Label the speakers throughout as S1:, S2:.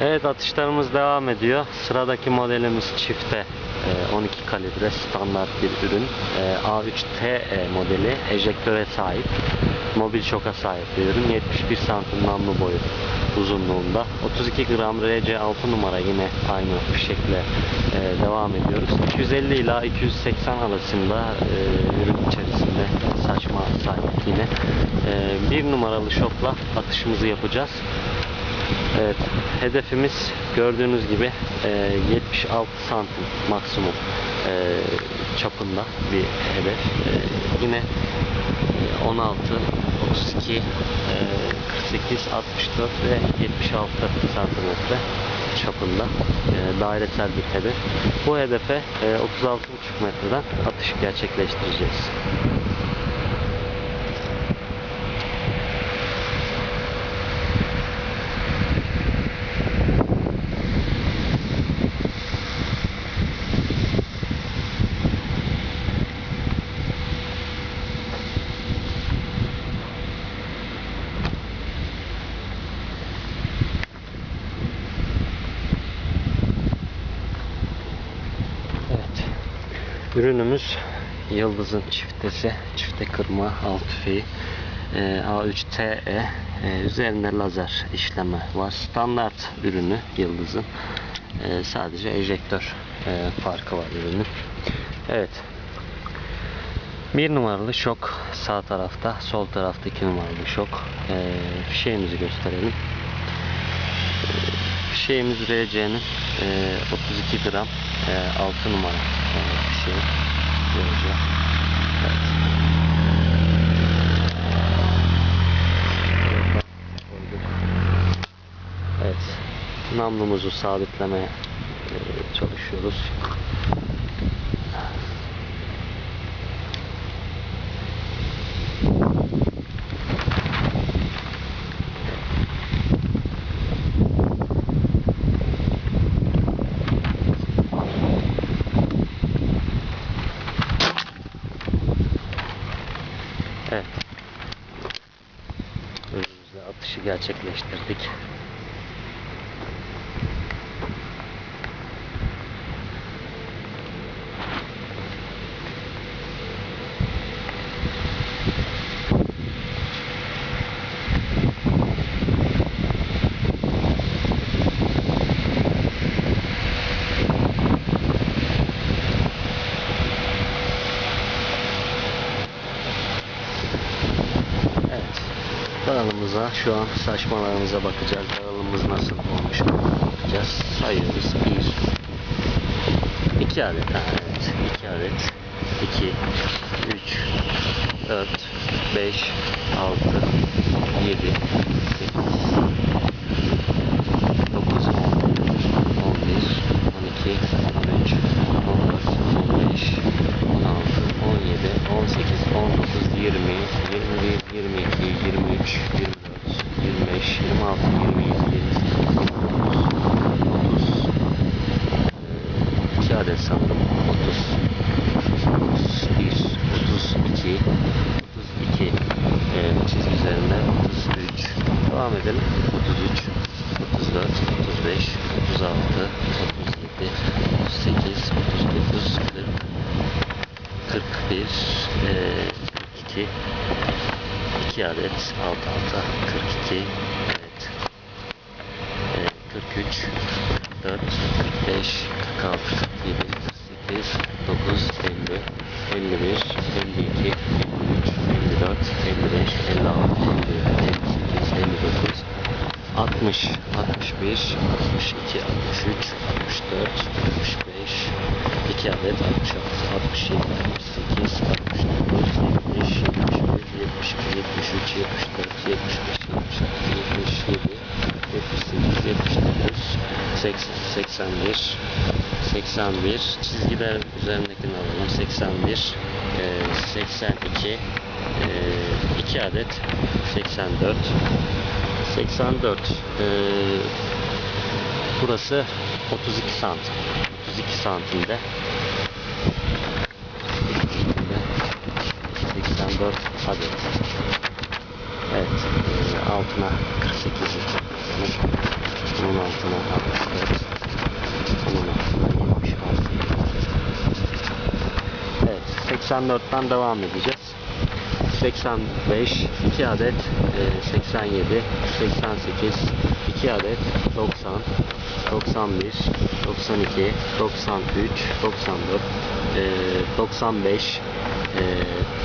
S1: Evet atışlarımız devam ediyor. Sıradaki modelimiz çifte 12 e, kalibre standart bir ürün. E, A3T e, modeli ejektöre sahip. Mobil şoka sahip bir ürün. 71 santim namlu boyu uzunluğunda. 32 gram RC6 numara yine aynı şekle e, devam ediyoruz. 250 ila 280 arasında ürün içerisinde saçma sahip yine. E, bir numaralı şokla atışımızı yapacağız. Evet, hedefimiz gördüğünüz gibi 76 e, santim maksimum e, çapında bir hedef. E, yine 16, 32, 48, 64 ve 76 santimetre çapında dairesel bir hedef. Bu hedefe e, 36,5 metreden atış gerçekleştireceğiz. Ürünümüz Yıldız'ın çiftesi, çifte kırma alt tüfeği A3TE e, e, üzerinde lazer işleme var. Standart ürünü Yıldız'ın. E, sadece ejektör e, farkı var ürünün. Evet. Bir numaralı şok sağ tarafta, sol tarafta iki numaralı şok. E, fişeğimizi gösterelim. E, fişeğimiz RC'nin e, 32 gram ee, şey e, 6 numara evet, şey yolcu. Evet. namlumuzu sabitlemeye çalışıyoruz. gerçekleştirdik. kanalımıza şu an saçmalarımıza bakacağız. Daralımız nasıl olmuş bakacağız. Sayıyoruz. 1 2 adet. Evet. 2 adet. 2 3 4 5 6 7 8 9 10 11 12 13 14 15 16 17 18 19 20 21 22 25, 26, 27, 28, 29, 30, 2 adet sanırım, 30, 31, 32, 32 e, çizgi üzerinde 33, devam edelim, 33, 34, 35, 36, 37, 38, 39, 40, 41, e, 42, 42 adet alt alta 42 evet, evet 43 44 45 46 47 48 49 50 51 52 53 54 55 56 57 58 59 60 61 62 63 64 65 2 adet 66 67 68 69 72, 73, 74, 75, 76, 77, 78, 79, 80, 81, 81, çizgiler üzerindekini alalım. 81, 82, 2 adet 84, 84, e, burası 32 santim. 32 santimde 84 Hadi. Evet. Altına 48 Bunun altına 64 Bunun altına 76 Evet. 84'ten devam edeceğiz. 85 2 adet e, 87 88 2 adet 90 91 92 93 94 e, 95 e,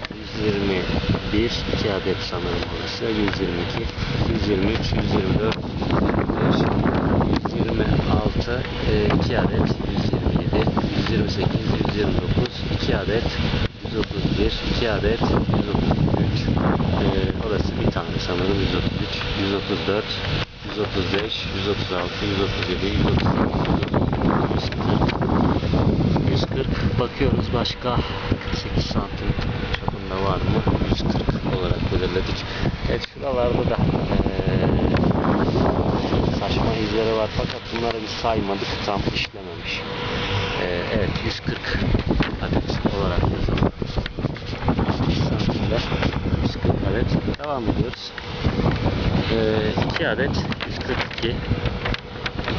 S1: 121 2 adet sanırım orası 122 123 124 125 126 2 adet 127 128 129 2 adet 131 2 adet 133 orası bir tane sanırım 133 134 135 136 137 138 140 bakıyoruz başka 8 santim çok civarında var mı? 140 olarak belirledik. Evet şuralarda da ee, saçma izleri var fakat bunları biz saymadık. Tam işlememiş. E, evet 140 adet olarak yazalım. 140 adet. Devam ediyoruz. E, 2 adet 142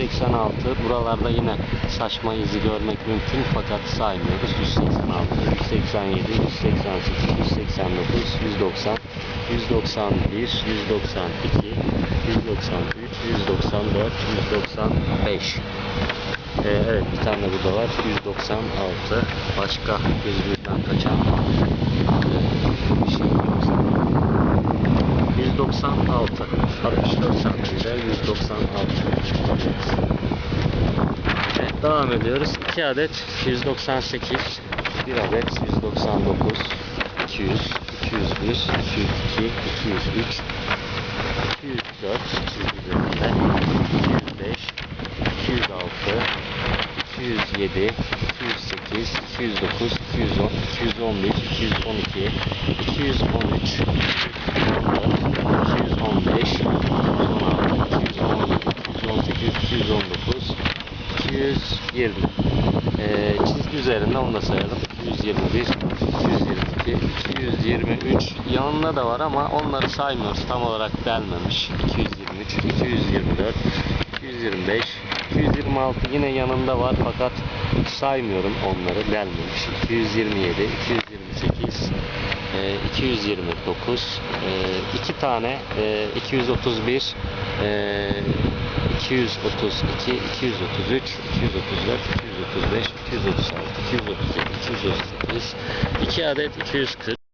S1: 186 buralarda yine saçma izi görmek mümkün fakat saymıyoruz 186 187 188 189 190 191 192 193 194 195 ee, evet bir tane burada var 196 başka gözümüzden kaçan ee, bir şey yoksa 196 64 santimde 196 Devam ediyoruz. 2 adet 198, 1 adet 199, 200, 201, 202, 203, 204, 205, 206, 207, 208, 209, 210, 211, 212, 213, 214, 215, 216, 217, 218, 219, 120 e, çizgi üzerinden onu da sayalım 121 222 223 Yanında da var ama onları saymıyoruz tam olarak delmemiş 223 224 225 226 yine yanında var fakat saymıyorum onları delmemiş 227 228 e, 229 e, 2 tane e, 231 e, 232, 233, 234, 235, 236, 237, 238, 2 adet 240,